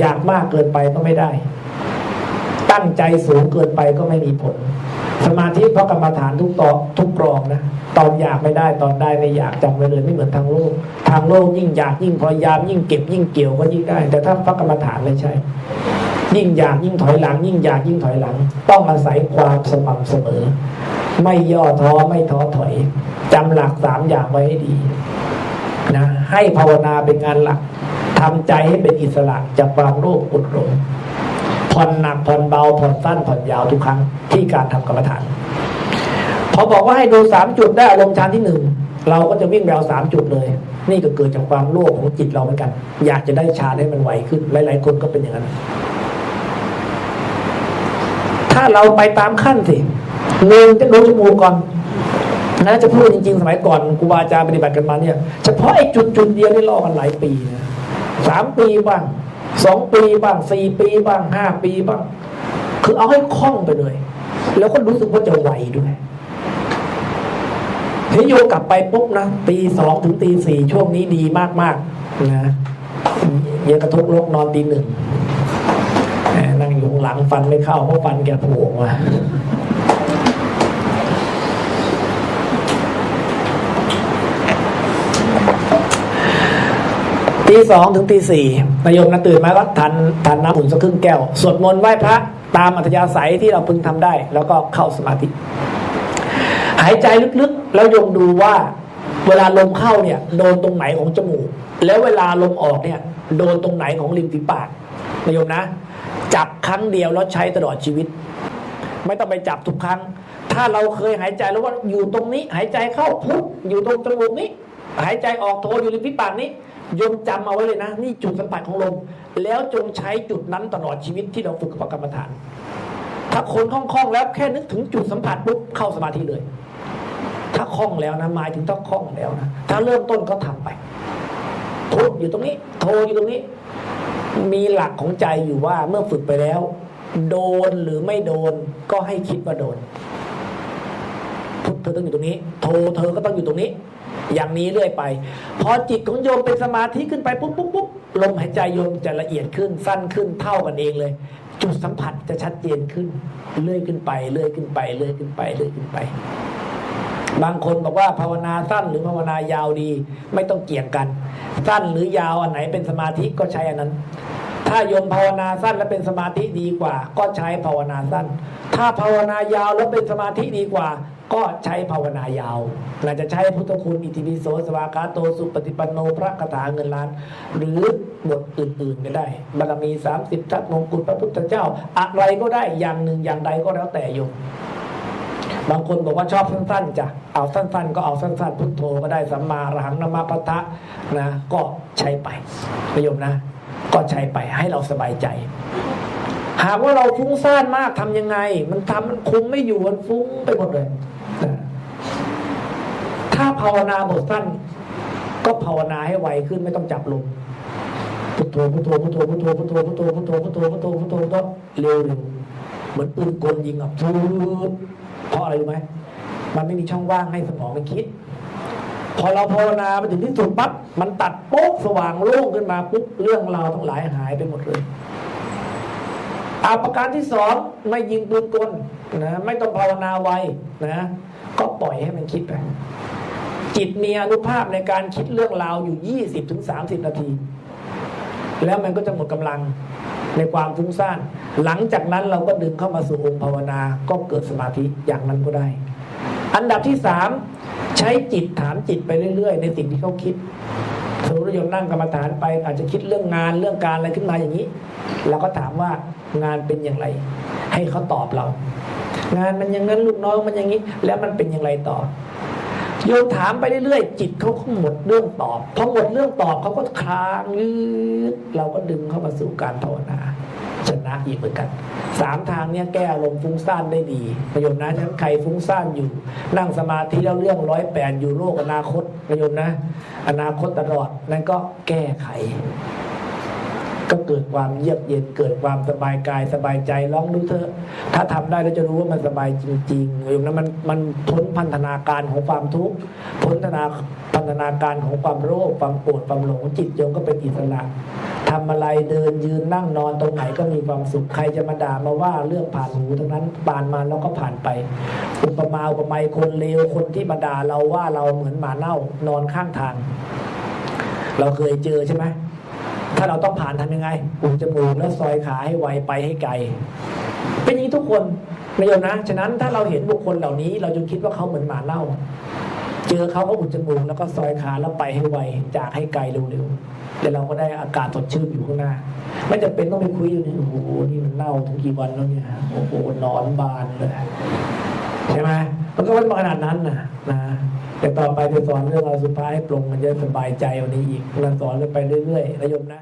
อยากมากเกินไปก็ไม่ได้ ตั้งใจสูงเกินไปก็ไม่มีผล สมาธิเพราะกรรมฐานทุกตอทุกกรองนะตอนอยากไม่ได้ตอนได้ไม่อยากจำไว้เลยไม่เหมือนทางโลก ทางโลกยิ่งอยากยิ่งพยายามยิ่งเก็บยิ่งเกี่ยวก็ยิ่งได้ แต่ถ้าพระกรรมฐานไม่ใช่ ยิ่งอยากยิ่งถอยหลัง ยิ่งอยากยิ่งถอยหลัง ต้องอาศัยความสม่ำเสมอ ไม่ย่อท้อไม่ท้อถอยจำหลักสามอย่างไว้ให้ดีนะให้ภาวนาเป็นงานหลัก ทำใจให้เป็นอิสระจากความโลภกดหลงผ่อนหนักผ่อนเบาผ่อนสั้นผ่อนยาวทุกครั้งที่การทำกรรมฐานพอบอกว่าให้ดูสามจุดได้อารมณ์ฌานที่หนึ่งเราก็จะวิ่งแนวสามจุดเลย นี่ก็เกิดจากความโลภของจิตเราเหมือนกัน อยากจะได้ฌานให้มันไวขึ้นหลายๆคนก็เป็นอย่างนั้น ถ้าเราไปตามขั้นสิหนึ่งจะดูจมูกก่อนนะจะพูดจริงๆ สมัยก่อนครูบาอาจารย์ปฏิบัติกันมาเนี่ย เฉพาะไอ้จุดจุดเดียวนี่ล่อกันหลายปีนะ สามปีบ้างสองปีบ้างสี่ปีบ้างห้าปีบ้าง คือเอาให้คล่องไปเลย แล้วก็รู้สึกว่าจะไวด้วยเฮ้ยโยกลับไปปุ๊บนะตีสองถึงตีสี่ช่วงนี้ดีมากๆนะเยอกระทบโลกนอนตีหนึ่งนั่งอยู่ข้างหลังฟันไม่เข้าเพราะฟันแกโผล่มา ตีสองถึงตีสี่นายโยมนะตื่นมาก็ทันทันน้ำอุ่นสักครึ่งแก้ว สวดมนต์ไหว้พระตามอัธยาศัยที่เราพึงทำได้ แล้วก็เข้าสมาธิ หายใจลึกๆ แล้วโยมดูว่า เวลาลมเข้าเนี่ยโดนตรงไหนของจมูก แล้วเวลาลมออกเนี่ย โดนตรงไหนของริมฝีปากนายโยมนะ จับครั้งเดียวแล้วใช้ตลอดชีวิต ไม่ต้องไปจับทุกครั้ง ถ้าเราเคยหายใจแล้วว่าอยู่ตรงนี้ หายใจเข้าพุทอยู่ตรงจมูกนี้ หายใจออกโทอยู่ริมฝีปากนี้ ยมจำเอาไว้เลยนะ นี่จุดสัมผัสของลม แล้วจงใช้จุดนั้นตลอดชีวิตที่เราฝึกกับกรรมฐาน ถ้าคนคล่องๆแล้วแค่นึกถึงจุดสัมผัสปุ๊บเข้าสมาธิเลย ถ้าคล่องแล้วนะหมายถึงต้องคล่องแล้วนะถ้าเริ่มต้นก็ทำไปพุทอยู่ตรงนี้ โทอยู่ตรงนี้ มีหลักของใจอยู่ว่าเมื่อฝึกไปแล้ว โดนหรือไม่โดนก็ให้คิดว่าโดน ทธเธอต้องอยู่ตรงนี้ โทเธอก็ต้องอยู่ตรงนี้ อย่างนี้เรื่อยไป พอจิตของโยมเป็นสมาธิขึ้นไปปุ๊บปุ๊บปุ๊บลมหายใจโยมจะละเอียดขึ้นสั้นขึ้นเท่ากันเองเลย จุดสัมผัสจะชัดเจนขึ้น เลื่อยขึ้นไปเลื่อยขึ้นไปเลื่อยขึ้นไปเลื่อยขึ้นไป บางคนบอกว่าภาวนาสั้นหรือภาวนายาวดี ไม่ต้องเกี่ยงกัน สั้นหรือยาวอันไหนเป็นสมาธิก็ใช้อันนั้น ถ้าโยมภาวนาสั้นและเป็นสมาธิดีกว่า ก็ใช้ภาวนาสั้น ถ้าภาวนายาวแล้วเป็นสมาธิดีกว่า ก็ใช้ภาวนายาวเราจจะใช้พุทธคุณอิติปิโสสวากาโตสุปฏิปันโนพระคาถาเงินล้าน หรือบทอื่นๆก็ได้บารมี 30 ทัศมงกุฎพระพุทธเจ้า อะไรก็ได้อย่างหนึ่งอย่างใดก็แล้วแต่โยมบางคนบอกว่าชอบสั้นๆจ้ะเอาสั้นๆ ก็เอาสั้นๆ พุทโธก็ได้สัมมาอรหังนามาปะทะนะ ก็ใช้ไปประโยมนะ ก็ใช้ไปให้เราสบายใจ หากว่าเราฟุ้งซ่านมากทำยังไง มันทำมันคุมไม่อยู่มันฟุ้งไปหมดเลย ถ้าภาวนาบทสั้น ก็ภาวนาให้ไวขึ้นไม่ต้องจับลมพุทโธพุทโธพุทโธพุทโธพุทโธพุทโธพุทโธพุทโธพุทโธพุทโธพุทโธเร็วเร็วเหมือนปืนกลยิงอะพูเพราะอะไรรู้ไหมมันไม่มีช่องว่างให้สมองมันคิด พอเราภาวนาไปถึงที่สุดปั๊บมันตัดโป๊กสว่างโล่งขึ้นมาปุ๊บเรื่องราวทั้งหลายหายไปหมดเลย อาประการที่สองไม่ยิงปืนกลนะไม่ต้องภาวนาไวนะก็ปล่อยให้มันคิดไป จิตมีอนุภาพในการคิดเรื่องราวอยู่ 20-30ถึง30 นาที แล้วมันก็จะหมดกำลังในความฟุ้งซ่าน หลังจากนั้นเราก็ดึงเข้ามาสู่องค์ภาวนา ก็เกิดสมาธิอย่างนั้นก็ได้ อันดับที่สามใช้จิตถามจิตไปเรื่อย ๆ ในสิ่งที่เขาคิด สมมติว่าโยมนั่งกรรมฐานไป อาจจะคิดเรื่องงานเรื่องการอะไรขึ้นมาอย่างนี้เราก็ถามว่างานเป็นอย่างไร ให้เขาตอบเรา งานมันอย่างนั้นลูกน้องมันอย่างนี้ แล้วมันเป็นอย่างไรต่อโยมถามไปเรื่อยๆจิตเขาก็หมดเรื่องตอบพอหมดเรื่องตอบเขาก็คลางยืดเราก็ดึงเข้ามาสู่การภาวนาชนะอีกเหมือนกันสามทางเนี้ยแก้อารมณ์ฟุ้งซ่านได้ดี ประโยชน์นะฉะนั้นใครฟุ้งซ่านอยู่ นั่งสมาธิแล้วเรื่องร้อยแปดอยู่โลกอนาคตประโยชน์นะอนาคตตลอดนั่นก็แก้ไข ก็เกิดความเยือกเย็นเกิดความสบายกายสบายใจลองดูเถอะ ถ้าทำได้แล้วจะรู้ว่ามันสบายจริงๆอย่างนั้นมันมันพ้นพันธนาการของความทุกข์พ้นธนาพันธนาการของความโรคความโกรธความหลงจิตโยมก็เป็นอิสระ ททำอะไรเดินยืนนั่งนอนตรงไหนก็มีความสุขใครจะมาด่ามาว่าเรื่องผ่านหูทั้งนั้นผ่านมาแล้วก็ผ่านไป อุปมาอุปไมยคนเลวคนที่มาด่าเราว่าเราเหมือนหมาเน่านอนข้างทาง เราเคยเจอใช่ไหมถ้าเราต้องผ่านทำยังไงอุดจมูกแล้วซอยขาให้ไวไปให้ไกลเป็นอย่างนี้ทุกคนนะโยมนะ ฉะนั้นถ้าเราเห็นบุคคลเหล่านี้ เราจะคิดว่าเขาเหมือนหมาเน่า เจอเขาก็อุดจมูกแล้วก็ซอยขาแล้วไปให้ไวจากให้ไกลเร็วๆเดี๋ยวเราก็ได้อากาศสดชื่นอยู่ข้างหน้า ไม่จำเป็นต้องไปคุยอยู่นี่โอ้โหนี่มันเน่าถึงกี่วันแล้วเนี่ยโอ้โหนอนบานเลยใช่ไหมมันก็ไม่ขนาดนั้นนะนะแต่ต่อไปจะสอนเรื่องเราสุดท้ายให้ปรงมันจะสบายใจวันนี้อีกเราสอนเรื่อยไปเรื่อยๆนะโยมนะ